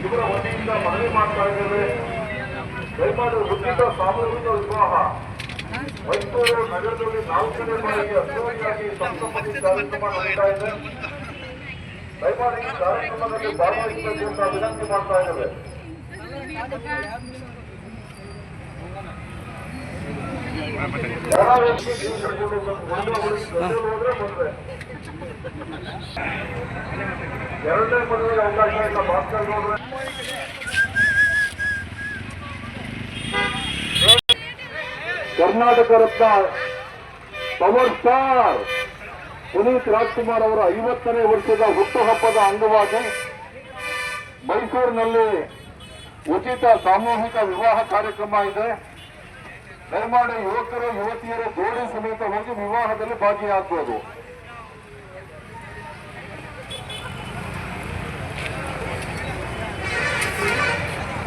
ಇವರ ವತಿಯಿಂದ ಮನವಿ ಮಾಡ್ತಾ ಇದ್ದೇವೆ ದಯಮಾಡಿ ಉಚಿತ ಸಾಮೂಹಿಕ ವಿವಾಹ ಮೈಸೂರು ನಗರದಲ್ಲಿ ನಾಲ್ಕನೇ ಬಾರಿಗೆ ಕಾರ್ಯಕ್ರಮ ನಡೀತಾ ಇದೆ ದಯಮಾಡಿ ಈ ಕಾರ್ಯಕ್ರಮದಲ್ಲಿ ವಿನಂತಿ ಮಾಡ್ತಾ ಇದ್ದೇವೆ ಯಾರಾದ್ರೂ ಹೋದ್ರೆ ಬಂದ್ರೆ ಎರಡನೇ ಅವಕಾಶ ಇಲ್ಲ, ಭಾಸ್ಕರ್ ಕರ್ನಾಟಕ ರತ್ನ ಪವರ್ ಸ್ಟಾರ್ ಪುನೀತ್ ರಾಜ್ಕುಮಾರ್ ಅವರ ಐವತ್ತನೇ ವರ್ಷದ ಹುಟ್ಟುಹಬ್ಬದ ಅಂಗವಾಗಿ ಮೈಸೂರಿನಲ್ಲಿ ಉಚಿತ ಸಾಮೂಹಿಕ ವಿವಾಹ ಕಾರ್ಯಕ್ರಮ ಇದೆ. ದಯಮಾಡಿ ಯುವಕರು, ಯುವತಿಯರು ಜೋಡಿ ಸಮೇತ ಹೋಗಿ ವಿವಾಹದಲ್ಲಿ ಭಾಗಿಯಾಗಬಹುದು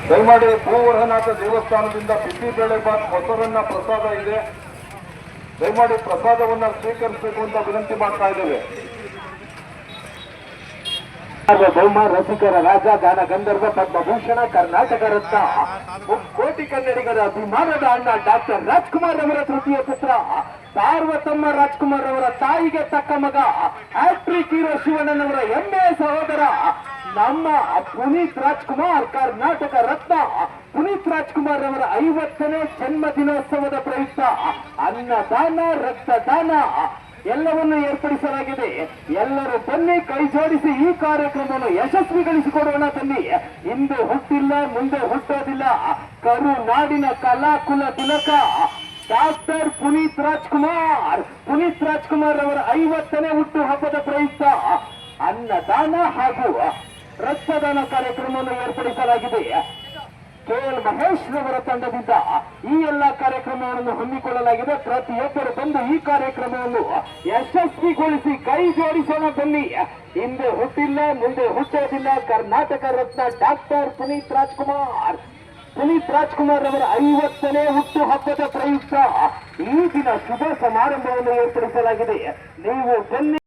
ದಯಮಾಡಿ ಭೂವರನಾಥ ದೇವಸ್ಥಾನದಿಂದ ಬಿಸಿ ಬೇಳೆ ಬಾತ್ ಮೊಸರನ್ನ ಪ್ರಸಾದ ಇದೆ. ದಯಮಾಡಿ ಪ್ರಸಾದವನ್ನ ಸ್ವೀಕರಿಸಬೇಕು ಅಂತ ವಿನಂತಿ ಮಾಡ್ತಾ ಇದ್ದೇವೆ. ಬಹುಮ ರಸಿಕರ ರಾಜ ಗಾನ ಗಂಧರ್ವ ಪದ್ಮಭೂಷಣ ಕರ್ನಾಟಕ ರತ್ನ ಕೋಟಿ ಕನ್ನಡಿಗರ ಅಭಿಮಾನದ ಅಣ್ಣ ಡಾಕ್ಟರ್ ರಾಜ್ಕುಮಾರ್ ಅವರ ತೃತೀಯ ಪುತ್ರ ಸಾರ್ವತಮ್ಮ ರಾಜ್ಕುಮಾರ್ ಅವರ ತಾಯಿಗೆ ತಕ್ಕ ಮಗ ಆಟ್ರಿಕ್ ಹೀರೋ ಶಿವಣ್ಣನವರ ಹೆಮ್ಮೆಯ ಸಹೋದರ ನಮ್ಮ ಪುನೀತ್ ರಾಜ್ಕುಮಾರ್, ಕರ್ನಾಟಕ ರತ್ನ ಪುನೀತ್ ರಾಜ್ಕುಮಾರ್ ಅವರ ಐವತ್ತನೇ ಜನ್ಮ ದಿನೋತ್ಸವದ ಪ್ರಯುಕ್ತ ಅನ್ನದಾನ, ರಕ್ತದಾನ ಎಲ್ಲವನ್ನು ಏರ್ಪಡಿಸಲಾಗಿದೆ. ಎಲ್ಲರೂ ಬನ್ನಿ, ಕೈ ಜೋಡಿಸಿ ಈ ಕಾರ್ಯಕ್ರಮವನ್ನು ಯಶಸ್ವಿಗೊಳಿಸಿಕೊಡೋಣ ತನ್ನಿ ಇಂದು ಹುಟ್ಟಿಲ್ಲ, ಮುಂದೆ ಹುಟ್ಟೋದಿಲ್ಲ. ಕರುನಾಡಿನ ಕಲಾಕುಲ ತಿಲಕ ಡಾಕ್ಟರ್ ಪುನೀತ್ ರಾಜ್ಕುಮಾರ್ ಪುನೀತ್ ರಾಜ್ಕುಮಾರ್ ಅವರ ಐವತ್ತನೇ ಹುಟ್ಟು ಹಬ್ಬದ ಪ್ರಯುಕ್ತ ಅನ್ನದಾನ ಹಾಗೂ ರಕ್ತದಾನ ಕಾರ್ಯಕ್ರಮವನ್ನು ಏರ್ಪಡಿಸಲಾಗಿದೆ. ಕೆಎಲ್ ಮಹೇಶ್ ರವರ ತಂಡದಿಂದ ಈ ಎಲ್ಲ ಕಾರ್ಯಕ್ರಮಗಳನ್ನು ಹಮ್ಮಿಕೊಳ್ಳಲಾಗಿದೆ. ಪ್ರತಿಯೊಬ್ಬರು ಬಂದು ಈ ಕಾರ್ಯಕ್ರಮವನ್ನು ಯಶಸ್ವಿಗೊಳಿಸಿ ಕೈ ಜೋಡಿಸೋಣ ಬನ್ನಿ. ಹಿಂದೆ ಹುಟ್ಟಿಲ್ಲ, ಮುಂದೆ ಹುಟ್ಟೋದಿಲ್ಲ. ಕರ್ನಾಟಕ ರತ್ನ ಡಾಕ್ಟರ್ ಪುನೀತ್ ರಾಜ್ಕುಮಾರ್. ಪುನೀತ್ ರಾಜ್ಕುಮಾರ್ ಅವರ ಐವತ್ತನೇ ಹುಟ್ಟು ಹಬ್ಬದ ಪ್ರಯುಕ್ತ ಈ ದಿನ ಶುಭ ಸಮಾರಂಭವನ್ನು ಏರ್ಪಡಿಸಲಾಗಿದೆ. ನೀವು ಬನ್ನಿ.